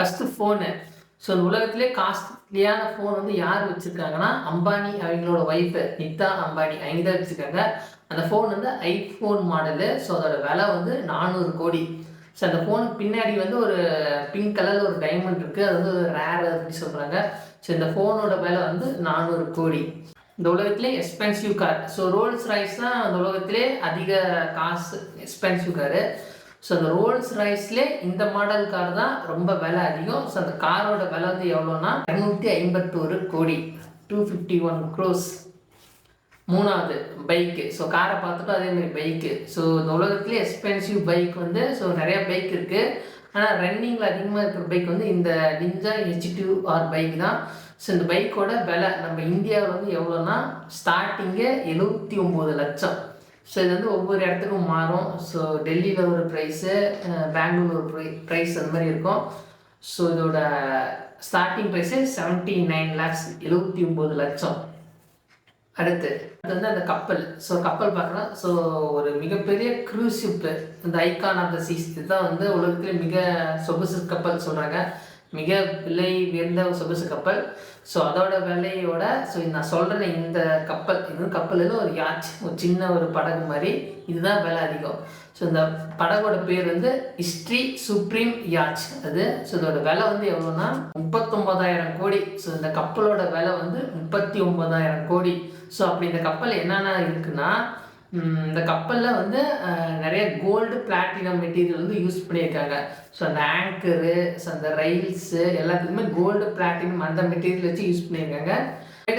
First phone so இந்த உலகத்திலே காஸ்ட்லியான ஃபோன் வந்து யார் வச்சுருக்காங்கன்னா அம்பானி அவங்களோட ஒய்ஃபு நித்தா அம்பானி அவங்க தான் வச்சுருக்காங்க. அந்த ஃபோன் வந்து ஐஃபோன் மாடலு ஸோ அதோட விலை வந்து நானூறு கோடி. ஸோ அந்த ஃபோனுக்கு பின்னாடி வந்து ஒரு பிங்க் கலரில் ஒரு டைமண்ட் இருக்குது அது வந்து ஒரு ரேர் அப்படின்னு சொல்கிறாங்க ஸோ இந்த ஃபோனோட விலை வந்து நானூறு கோடி. இந்த உலகத்திலே expensive car so Rolls Royce தான் அந்த உலகத்திலே அதிக காசு எக்ஸ்பென்சிவ் காரு ஸோ அந்த ரோல்ஸ் ரைஸ்லே இந்த மாடல் கார் தான் ரொம்ப விலை அதிகம். ஸோ அந்த காரோட விலை வந்து எவ்வளோன்னா இரநூத்தி ஐம்பத்தோரு கோடி. டூ ஃபிஃப்டி ஒன் க்ரோஸ் மூணாவது பைக்கு ஸோ காரை பார்த்துட்டு அதே மாதிரி பைக்கு ஸோ இந்த உலகத்துலேயே எக்ஸ்பென்சிவ் பைக் வந்து ஸோ நிறைய பைக் இருக்குது ஆனால் ரன்னிங்கில் அதிகமாக இருக்கிற பைக் வந்து இந்த Ninja H two R bike தான். ஸோ இந்த பைக்கோட விலை நம்ம இந்தியாவில் வந்து எவ்வளோன்னா ஸ்டார்டிங்கே எழுபத்தி ஒம்பது லட்சம். ஸோ இது வந்து ஒவ்வொரு இடத்துக்கும் மாறும். ஸோ டெல்லியில் ஒரு ப்ரைஸு பெங்களூர் ஒரு ப்ரை ப்ரைஸ் அந்த மாதிரி இருக்கும். ஸோ இதோட starting price seventy nine lakhs எழுபத்தி ஒம்பது லட்சம். அடுத்து அது வந்து அந்த கப்பல். ஸோ கப்பல் பார்த்தோன்னா ஸோ ஒரு மிகப்பெரிய க்ரூஸ் ஷிப்பு இந்த ஐகான் ஆஃப் த சீஸ் இதுதான் வந்து உலகத்திலே மிக சொகுசு கப்பல் சொல்கிறாங்க மிக விலை உயர்ந்த ஒரு சொகுசு கப்பல். ஸோ அதோட விலையோட ஸோ நான் சொல்கிற இந்த கப்பல் இது கப்பல் இல்லை ஒரு யாச் ஒரு சின்ன ஒரு படகு மாதிரி இதுதான் விலை அதிகம். ஸோ இந்த படகோட பேர் வந்து ஹிஸ்ட்ரி சுப்ரீம் யாச் அது ஸோ இதோட விலை வந்து எவ்வளோன்னா முப்பத்தொம்பதாயிரம் கோடி. ஸோ இந்த கப்பலோட விலை வந்து முப்பத்தி ஒம்பதாயிரம் கோடி. ஸோ அப்படி இந்த கப்பல் என்னென்ன இருக்குன்னா இந்த கப்பலில் வந்து நிறைய கோல்டு பிளாட்டினம் மெட்டீரியல் வந்து யூஸ் பண்ணியிருக்காங்க. ஸோ அந்த ஆங்கரு ஸோ அந்த ரயில்ஸு எல்லாத்துக்குமே கோல்டு பிளாட்டினம் அந்த மெட்டீரியல் வச்சு யூஸ் பண்ணியிருக்காங்க.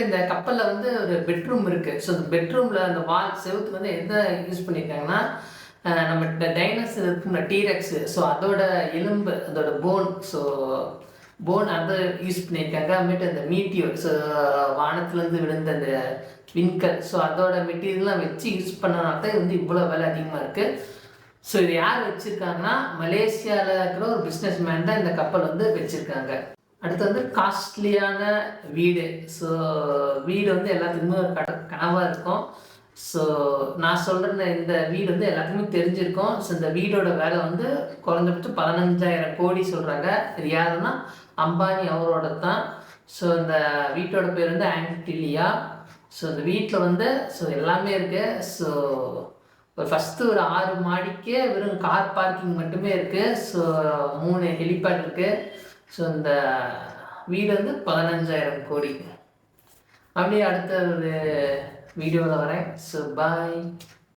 இந்த கப்பலில் வந்து ஒரு பெட்ரூம் இருக்குது ஸோ அந்த பெட்ரூமில் அந்த வால் செவுத்து வந்து என்ன யூஸ் பண்ணியிருக்காங்கன்னா நம்ம இந்த டைனோசர் இருக்கும்ல டீரெக்ஸு ஸோ அதோட எலும்பு அதோட போன் ஸோ போன் அதை யூஸ் பண்ணியிருக்காங்க. அப்புறமேட்டு அந்த மீட்டியோர் ஸோ வானத்துலேருந்து விழுந்த அந்த விண்கல் ஸோ அதோட மெட்டீரியல்லாம் வச்சு யூஸ் பண்ணனால தான் இது வந்து இவ்வளோ விலை அதிகமாக இருக்குது ஸோ இது யார் வச்சுருக்காங்கன்னா மலேசியாவில் இருக்கிற ஒரு பிஸ்னஸ் மேன் தான் இந்த கப்பல் வந்து வச்சுருக்காங்க. அடுத்து வந்து காஸ்ட்லியான வீடு. ஸோ வீடு வந்து எல்லாத்துக்குமே ஒரு கட கனவாக இருக்கும். ஸோ நான் சொல்கிற இந்த வீடு வந்து எல்லாத்துக்குமே தெரிஞ்சிருக்கும். ஸோ இந்த வீடோட வேலை வந்து குறைஞ்சபட்சம் பதினஞ்சாயிரம் கோடி சொல்கிறாங்க இது யாருன்னா அம்பானி அவரோட தான். ஸோ இந்த வீட்டோட பேர் வந்து ஆன்டிலியா. ஸோ இந்த வீட்டில் வந்து ஸோ எல்லாமே இருக்குது ஸோ ஒரு ஃபஸ்ட்டு ஒரு ஆறு மாடிக்கே வெறும் கார் பார்க்கிங் மட்டுமே இருக்குது ஸோ மூணு ஹெலிபேட் இருக்குது ஸோ இந்த வீடு வந்து பதினஞ்சாயிரம் கோடி. அப்படியே அடுத்த ஒரு വീഡിയോ എന്ന് പറയാം സോ ബൈ.